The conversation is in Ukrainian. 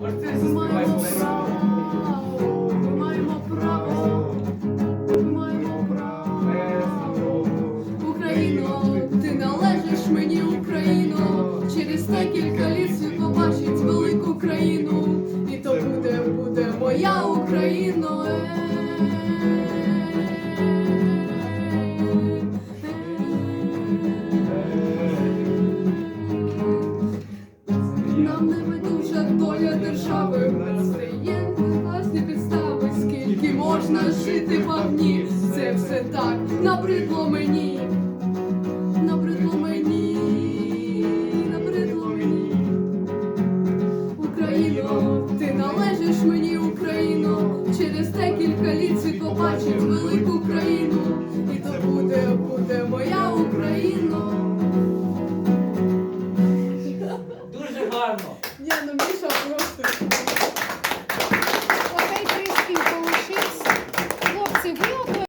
Ми маємо право, ми маємо право, ми маємо право. Україно, ти належиш мені, Україно. Через декілька літ світ побачить велику країну. І то буде, буде моя Україно. Байдужа доля держави, стає власні підстави, скільки можна жити в огні. Це все так набридло мені, набридло набридло мені. Україно, ти належиш мені, Україно. Через декілька літ світ побачить велику гарно. Ні, ну Міша просто.